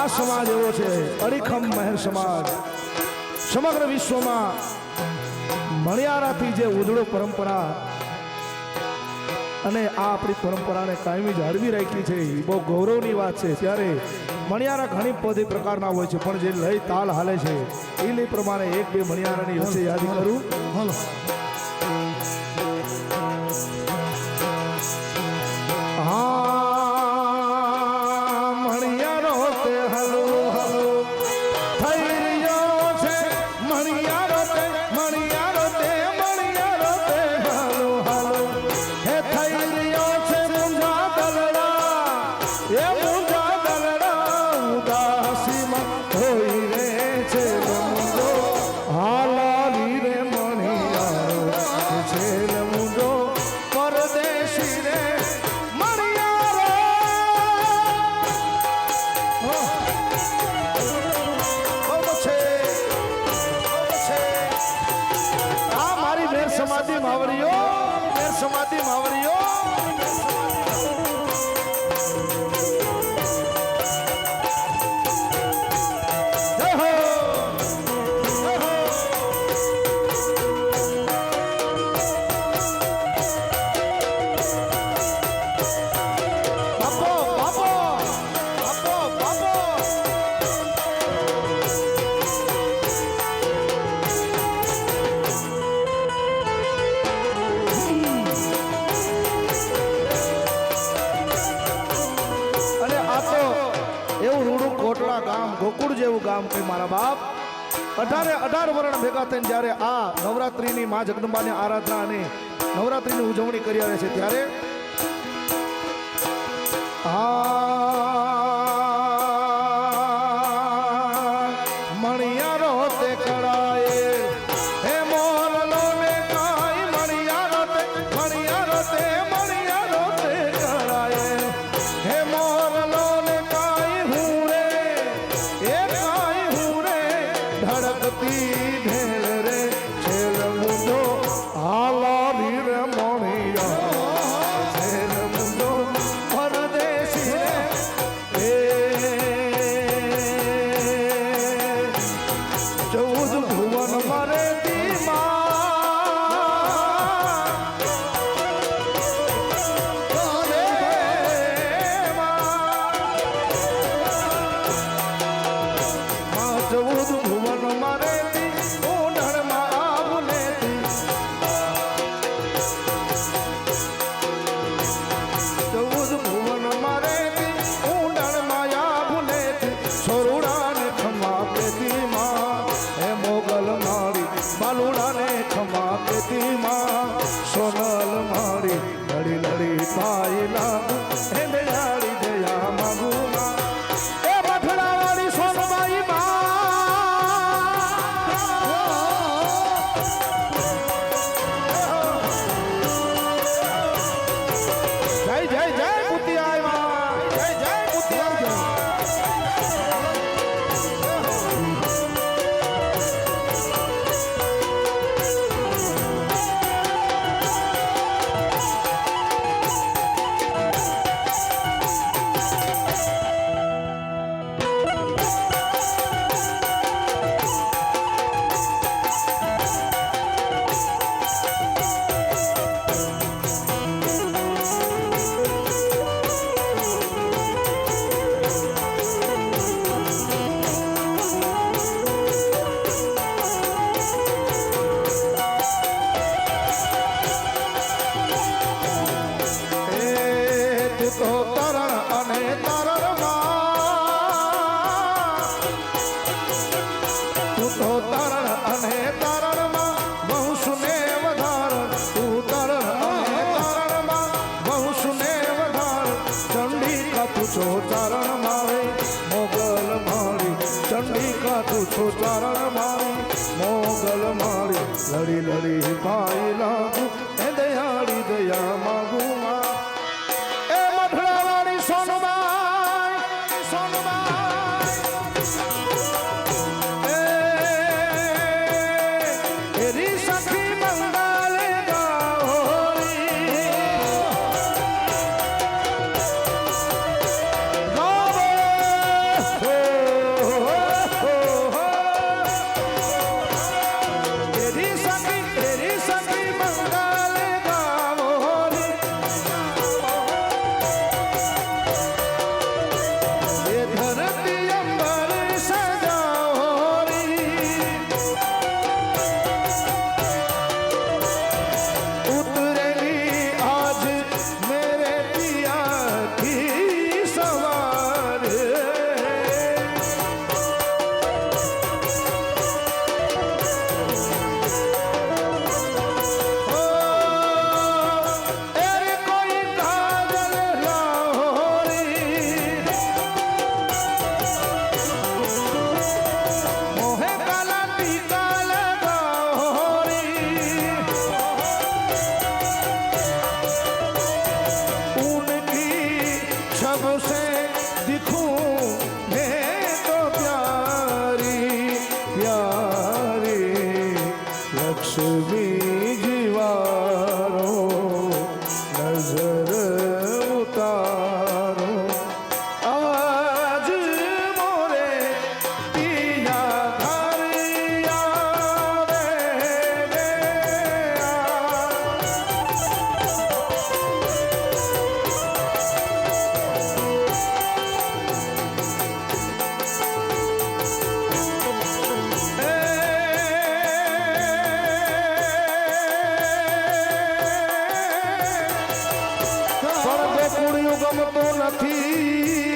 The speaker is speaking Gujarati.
આ સમાજ એવો છે, અડીખમ મહેર સમાજ. સમગ્ર વિશ્વમાં મણિયારાથી જે ઉધડો પરંપરા અને આ આપણી પરંપરાને કાયમી જાળવી રાખી છે, એ બહુ ગૌરવની વાત છે. ત્યારે મણિયારા ઘણી બધી પ્રકારના હોય છે, પણ જે લય તાલ હાલે છે, એ લઈ પ્રમાણે એક બે મણિયારાની વિશે યાદ કરું? હલો. માવરીઓ આ ગામ ગોકુળ જેવું ગામ કે મારા બાપ. અઢારે અઢાર વર્ણ ભેગા થઈને જ્યારે આ નવરાત્રિની મા જગદંબાની આરાધના અને નવરાત્રિની ઉજવણી કરી આવે છે ત્યારે આ મણિયારો તે કળા તો તરણ અને તરણમાં તું તો તરણ અને તરણમાં વંશુને વધાર તું તરણ અને તરણમાં વંશુને વધાર ચંડિકા તું છો તરણ મારે મોગલ મારી ચંડિકા તું છો તરણ મારી મોગલ મારી લડી લડી ભાઈલા ગમતો નથી